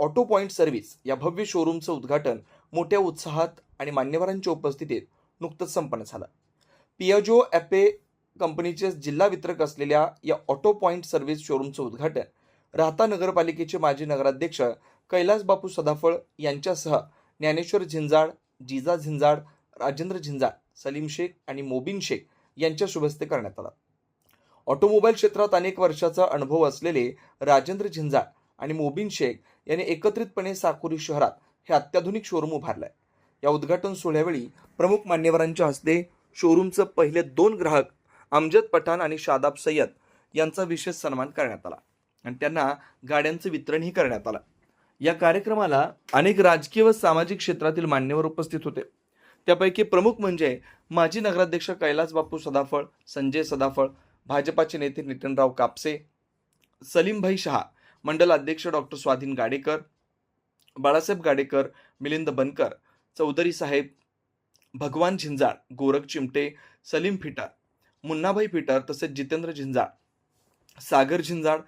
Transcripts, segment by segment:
Auto point service या भव्य शोरूमचं उद्घाटन मोठ्या उत्साहात आणि मान्यवरांच्या उपस्थितीत नुकतंच संपन्न झालं. पियाजो ॲपे कंपनीचे जिल्हा वितरक असलेल्या या ऑटो पॉइंट सर्व्हिस शोरूमचं उद्घाटन राहता नगरपालिकेचे माजी नगराध्यक्ष कैलास बापू सदाफळ यांच्यासह ज्ञानेश्वर झिंजाड जिजा झिंजाड राजेंद्र झिंजाड सलीम शेख आणि मोबिन शेख यांच्या शुभस्ते करण्यात आला. ऑटोमोबाईल क्षेत्रात अनेक वर्षाचा अनुभव असलेले राजेंद्र झिंजाड आणि मोबिन शेख यांनी एकत्रितपणे साकुरी शहरात हे अत्याधुनिक शोरूम उभारलंय. या उद्घाटन सोहळ्यावेळी प्रमुख मान्यवरांच्या हस्ते शोरूमचं पहिले दोन ग्राहक अमजद पठाण आणि शादाब सय्यद यांचा विशेष सन्मान करण्यात आला आणि त्यांना गाड्यांचं वितरणही करण्यात आलं. या कार्यक्रमाला अनेक राजकीय व सामाजिक क्षेत्रातील मान्यवर उपस्थित होते. त्यापैकी प्रमुख म्हणजे माजी नगराध्यक्ष कैलास बापू सदाफळ संजय सदाफळ भाजपाचे नेते नितीनराव कापसे सलीमभाई शहा मंडल अध्यक्ष डॉक्टर स्वाधीन गाडेकर बाळासाहेब गाडेकर मिलिंद बनकर चौधरी साहेब भगवान झिंजाळ गोरख चिमटे सलीम फिटार मुन्नाभाई फिटार तसेच जितेंद्र झिंजाळ सागर झिंजाळ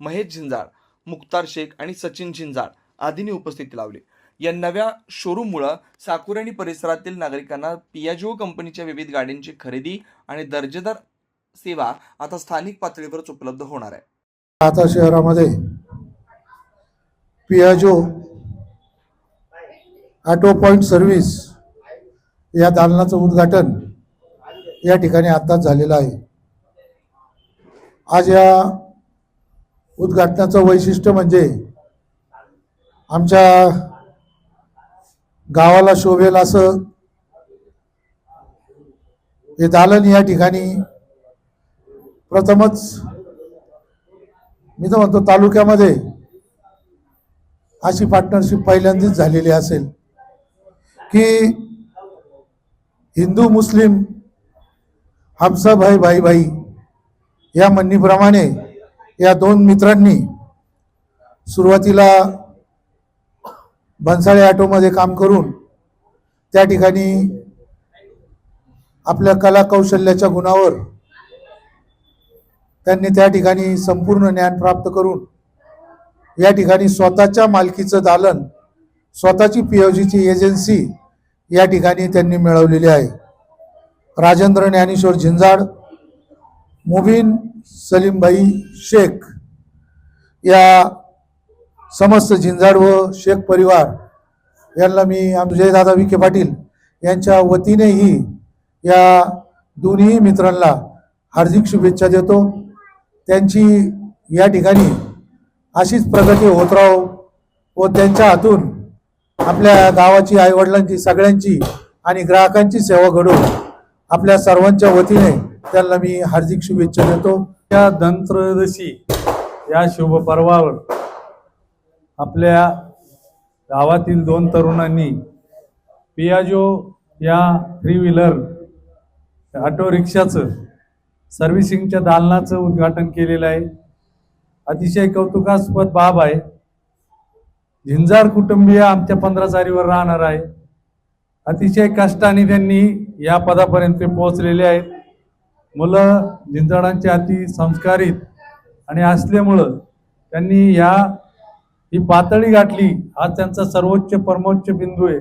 महेश झिंजाळ मुक्तार शेख आणि सचिन झिंजाळ आदींनी उपस्थिती लावली. या नव्या शोरूममुळं साकुर आणि परिसरातील नागरिकांना पियाजिओ कंपनीच्या विविध गाड्यांची खरेदी आणि दर्जेदार सेवा आता स्थानिक पातळीवरच उपलब्ध होणार आहे. आता शहरामध्ये पियाजो ऑटो पॉईंट सर्व्हिस या दालनाचं उद्घाटन या ठिकाणी आत्ताच झालेलं आहे. आज या उद्घाटनाचं वैशिष्ट्य म्हणजे आमच्या गावाला शोभेल असं हे दालन या ठिकाणी प्रथमच मी तर म्हणतो तालुक्यामध्ये अशी पार्टनरशिप पहिल्यांदाच झालेली असेल की हिंदू मुस्लिम हमसा भाई भाई भाई या म्हणणीप्रमाणे या दोन मित्रांनी सुरुवातीला भन्साळे ऑटोमध्ये काम करून त्या ठिकाणी आपल्या कला कौशल्याच्या गुणावर त्यांनी त्या ठिकाणी संपूर्ण ज्ञान प्राप्त करून या ठिकाणी स्वतःच्या मालकीचं दालन स्वतःची पीओजीची एजन्सी या ठिकाणी त्यांनी मिळवलेली आहे. राजेंद्र ज्ञानेश्वर झिंजाड मुबीन सलीमभाई शेख या समस्त झिंजाड व शेख परिवार यांना मी आमचे दादा विखे पाटील यांच्या वतीनेही या दोन्ही मित्रांना हार्दिक शुभेच्छा देतो. त्यांची या ठिकाणी अशीच प्रगती होत राहो व त्यांच्या हातून आपल्या गावाची आईवडिलांची सगळ्यांची आणि ग्राहकांची सेवा घडवून आपल्या सर्वांच्या वतीने त्यांना मी हार्दिक शुभेच्छा देतो. या धनत्रयोदशी या शुभ पर्वावर आपल्या गावातील दोन तरुणांनी पियाजो या थ्री व्हीलर ऑटो रिक्षाचं सर्व्हिसिंगच्या दालनाचं उद्घाटन केलेलं आहे. अतिशय कौतुकास्पद बाब आहे. झिंजार कुटुंबीय आमच्या पंधरा चारीवर राहणार आहे. अतिशय कष्टाने त्यांनी या पदापर्यंत ते पोहोचलेले आहेत. मुलं झिंजाडांचे अति संस्कारित आणि असल्यामुळं त्यांनी या ही पातळी गाठली. हा त्यांचा सर्वोच्च परमोच्च बिंदू आहे.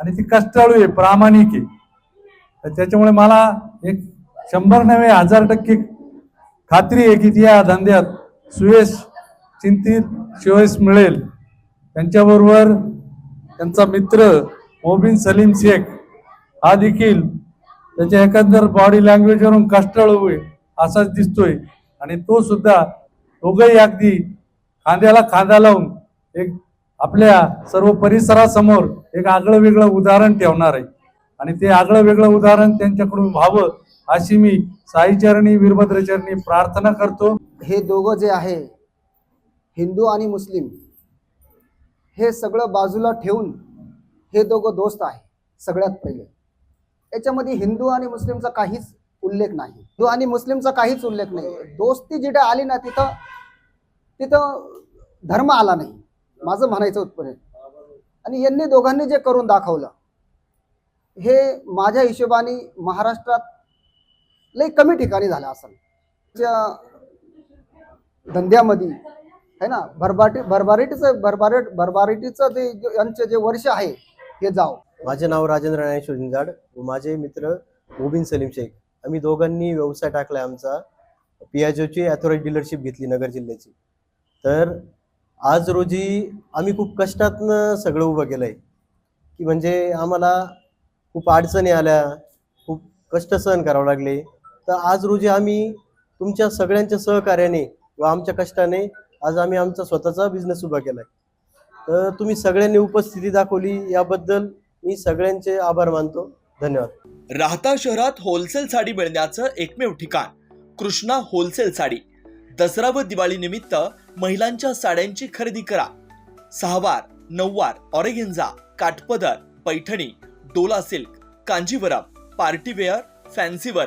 आणि ती कष्टाळू आहे प्रामाणिक आहे. तर त्याच्यामुळे मला एक शंभर नव्हे हजार टक्के खात्री आहे की या धंद्यात सुयश चिंतित शिवयश मिळेल. त्यांच्याबरोबर त्यांचा मित्र मोबिन सलीम शेख हा देखील त्याच्या एकंदर बॉडी लँग्वेजवरून कष्टाळू होईल असाच दिसतोय. आणि तो सुद्धा दोघंही अगदी खांद्याला खांदा लावून एक आपल्या सर्व परिसरासमोर एक आगळं वेगळं उदाहरण ठेवणार आहे. आणि ते आगळं वेगळं उदाहरण त्यांच्याकडून व्हावं अशी मी साईचरणी वीरभद्रचरणी प्रार्थना करतो. हे दोघं जे आहे हिंदू आणि मुस्लिम हे सगळं बाजूला ठेवून हे दोघं दोस्त आहे सगळ्यात पहिले. याच्यामध्ये हिंदू आणि मुस्लिमचा काहीच उल्लेख नाही. हिंदू आणि मुस्लिमचा काहीच उल्लेख नाही. दोस्ती जिथे आली ना तिथं तिथं धर्म आला नाही. माझं म्हणायचं उत्पन्न आणि यांनी दोघांनी जे करून दाखवलं हे माझ्या हिशोबाने महाराष्ट्रात लई कमी ठिकाणी झाला असेल. त्या धंद्यामध्ये है ना भरभाटी भरभारीटीचं भरभारीट भरभारीटीचं ते यांचं यांचे जे वर्ष आहे हे जाव माझे नाव राजेंद्र ज्ञानेश्वर जिंजाड व माझे मित्र मुबिन सलीम शेख. आम्ही दोघांनी व्यवसाय टाकलाय आमचा. पियाजोची ॲथॉरिटी डीलरशिप घेतली नगर जिल्ह्याची. तर आज रोजी आम्ही खूप कष्टातनं सगळं उभं केलंय. की म्हणजे आम्हाला खूप अडचणी आल्या. खूप कष्ट सहन करावं लागले. तर आज रोजी आम्ही तुमच्या सगळ्यांच्या सहकार्याने व आमच्या कष्टाने आज आम्ही आमचा स्वतःचा बिझनेस उभा केलाय. तर तुम्ही सगळ्यांनी उपस्थिती दाखवली याबद्दल मी सगळ्यांचे आभार मानतो. धन्यवाद. राहता शहरात होलसेल साडी मिळण्याचं एकमेव ठिकाण कृष्णा होलसेल साडी. दसरा व दिवाळी निमित्त महिलांच्या साड्यांची खरेदी करा. सहावार नऊवार ऑरेगेन्झा काठपदर पैठणी डोला सिल्क कांजीवरम पार्टीवेअर फॅन्सीवर